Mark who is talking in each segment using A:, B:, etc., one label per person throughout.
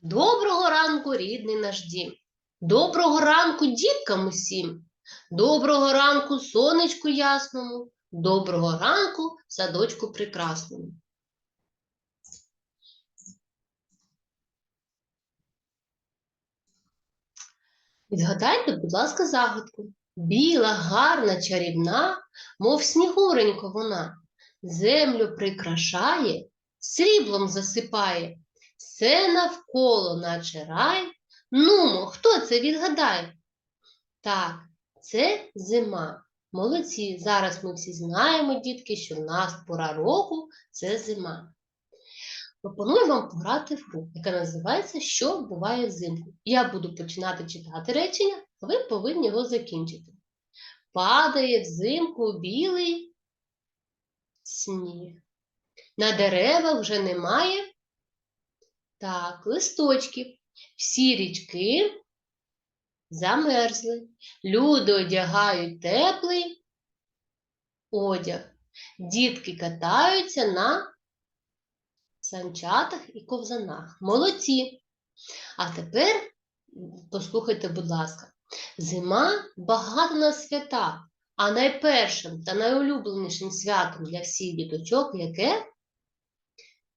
A: Доброго ранку, рідний наш дім. Доброго ранку діткам усім. Доброго ранку, сонечку ясному. Доброго ранку, садочку прекрасному. Відгадайте, будь ласка, загадку. Біла, гарна, чарівна, мов снігуренько вона, землю прикрашає, сріблом засипає, все навколо, наче рай. Нумо, хто це відгадає? Так, це зима. Молодці. Зараз ми всі знаємо, дітки, що в нас пора року це зима. Пропоную вам пограти в гру, яка називається Що буває взимку. Я буду починати читати речення, а ви повинні його закінчити. Падає взимку білий сніг. На деревах вже немає так, листочків. Всі річки замерзли. Люди одягають теплий одяг. Дітки катаються на санчатах і ковзанах. Молодці. А тепер послухайте, будь ласка, зима багата на свята, а найпершим та найулюбленішим святом для всіх діточок яке?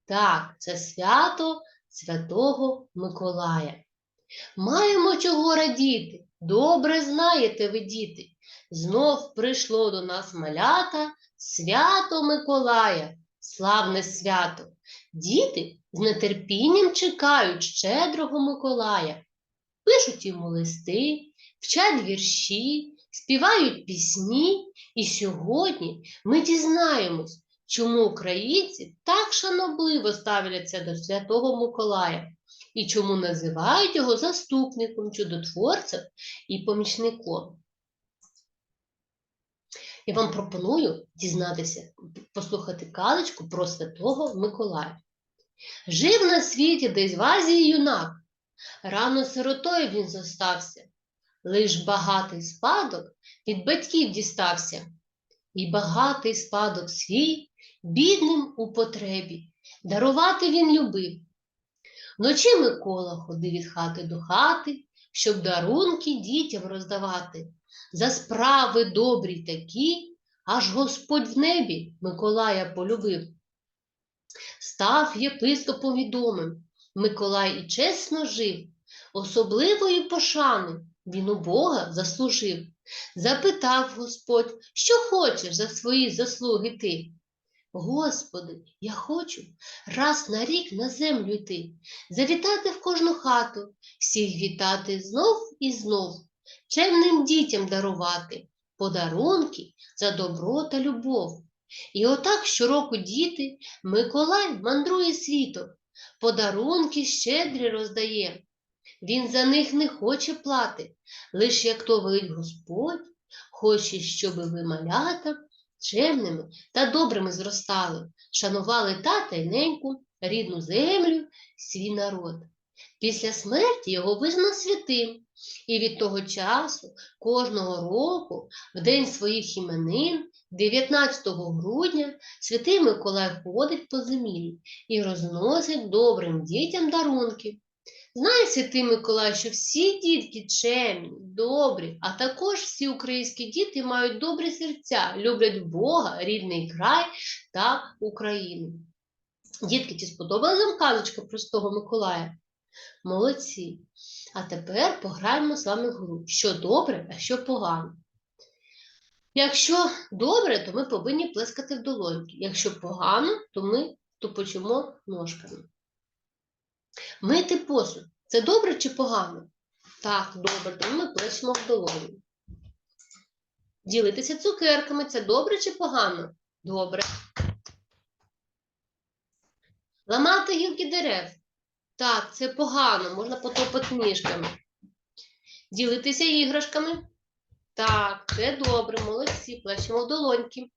A: Так, це свято Святого Миколая. Маємо чого радіти, добре знаєте ви, діти. Знов прийшло до нас малята свято Миколая, славне свято. Діти з нетерпінням чекають щедрого Миколая, пишуть йому листи, вчать вірші, співають пісні, і сьогодні ми дізнаємось, чому українці так шанобливо ставляться до Святого Миколая і чому називають його заступником, чудотворцем і помічником. Я вам пропоную дізнатися, послухати казочку про Святого Миколая. Жив на світі десь в Азії юнак, рано сиротою він зостався, лиш багатий спадок від батьків дістався, і багатий спадок свій бідним у потребі, дарувати він любив. Вночі Микола ходив від хати до хати, щоб дарунки дітям роздавати. За справи добрі такі, аж Господь в небі Миколая полюбив. Став єпископом відомим, Миколай і чесно жив, особливої пошани він у Бога заслужив. Запитав Господь, що хочеш за свої заслуги ти? Господи, я хочу раз на рік на землю йти, завітати в кожну хату, всіх вітати знов і знов, чемним дітям дарувати подарунки за добро та любов. І отак щороку діти Миколай мандрує світом, подарунки щедрі роздає. Він за них не хоче плати, лиш як то велить Господь, хоче, щоби ви малята чемними та добрими зростали, шанували тата й неньку, рідну землю, свій народ. Після смерті його визнано святим, і від того часу кожного року, в день своїх іменин, 19 грудня, святий Миколай ходить по землі і розносить добрим дітям дарунки. Знає святий Миколай, що всі дітки чемні, добрі, а також всі українські діти мають добрі серця, люблять Бога, рідний край та Україну. Дітки, чи сподобалася вам казочка простого Миколая? Молодці. А тепер пограємо з вами в гру. Що добре, а що погано. Якщо добре, то ми повинні плескати в долоньки. Якщо погано, то ми тупочимо ножками. Мити посуд це добре чи погано? Так, добре, тому ми плещемо в долоні. Ділитися цукерками це добре чи погано? Добре. Ламати гілки дерев. Так, це погано, можна потопати ніжками. Ділитися іграшками. Так, це добре, молодці, плещемо в долоньки.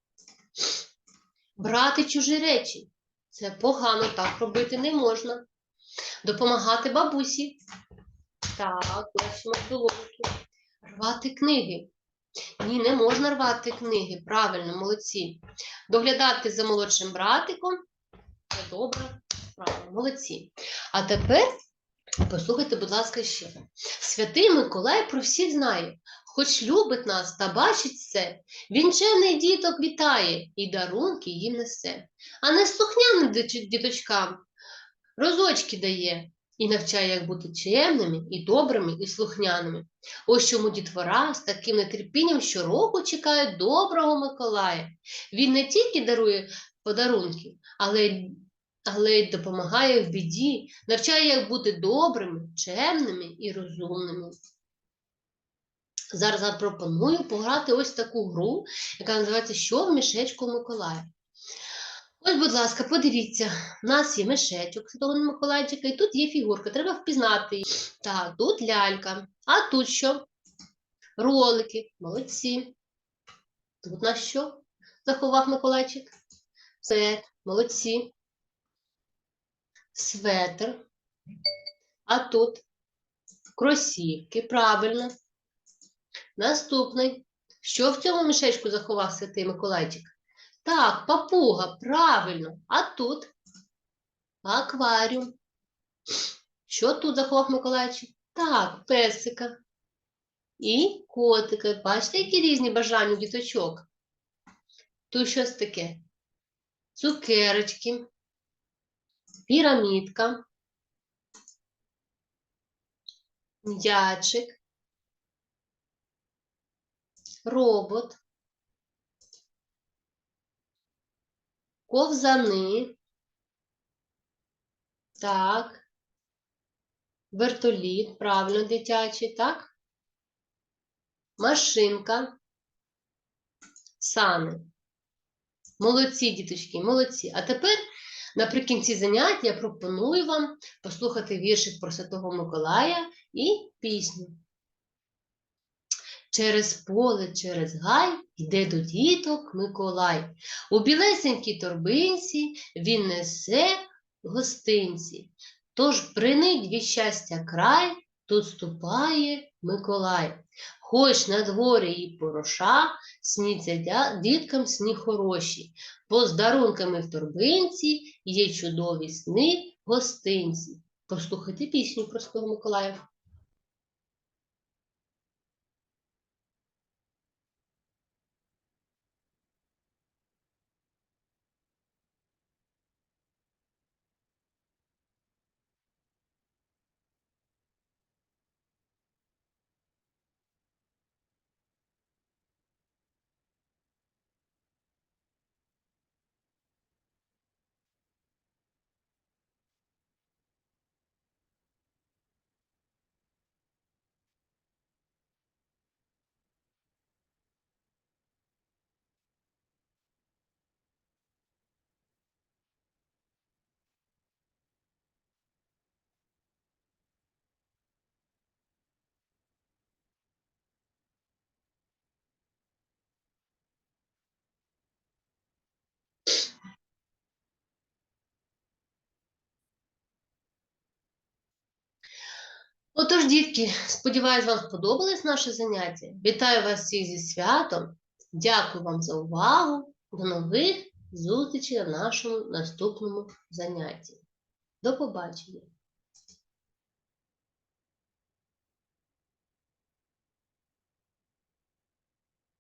A: Брати чужі речі. Це погано, так робити не можна. Допомагати бабусі. Так, в долоньки. Рвати книги. Ні, не можна рвати книги. Правильно, молодці. Доглядати за молодшим братиком. Це добре, правильно, молодці. А тепер Послухайте, будь ласка, ще. Святий Миколай про всіх знає, хоч любить нас та бачить все, він чемний діток вітає і дарунки їм несе, а не слухняним діточкам розочки дає і навчає, як бути чемними і добрими і слухняними. Ось чому дітвора з таким нетерпінням щороку чекає доброго Миколая. Він не тільки дарує подарунки, але й але й допомагає в біді, навчає, як бути добрими, чемними і розумними. Зараз запропоную пограти ось таку гру, яка називається Що в мішечку Миколая. Ось, будь ласка, подивіться, у нас є мішечок Святого Миколайчика, і тут є фігурка, треба впізнати її. Так, тут лялька. А тут що? Ролики, молодці. Тут на що? Заховав Миколайчик. Це, молодці светр, а тут кросівки, правильно. Наступний. Що в цьому мішечку заховав святий Миколайчик? Так, папуга, правильно. А тут акваріум. Що тут заховав Миколайчик? Так, песика. І котика. Бачите, які різні бажання діточок? Тут щось таке. Цукерочки пірамідка, м'ячик, робот, ковзани, так, вертоліт, правильно дитячий, так? Машинка, сани. Молодці, діточки, молодці. А тепер Наприкінці заняття я пропоную вам послухати віршик про Святого Миколая і пісню. Через поле, через гай йде до діток Миколай. У білесенькій торбинці він несе гостинці. Тож принить від щастя край, тут ступає Миколай. Хоч на дворі і пороша, сніться діткам сні хороші, бо з дарунками в торбинці є чудові сни гостинці. Послухайте пісню про Миколая. Отож, дітки, сподіваюсь, вам сподобалось наше заняття. Вітаю вас всіх зі святом. Дякую вам за увагу. До нових зустрічей на нашому наступному занятті. До побачення!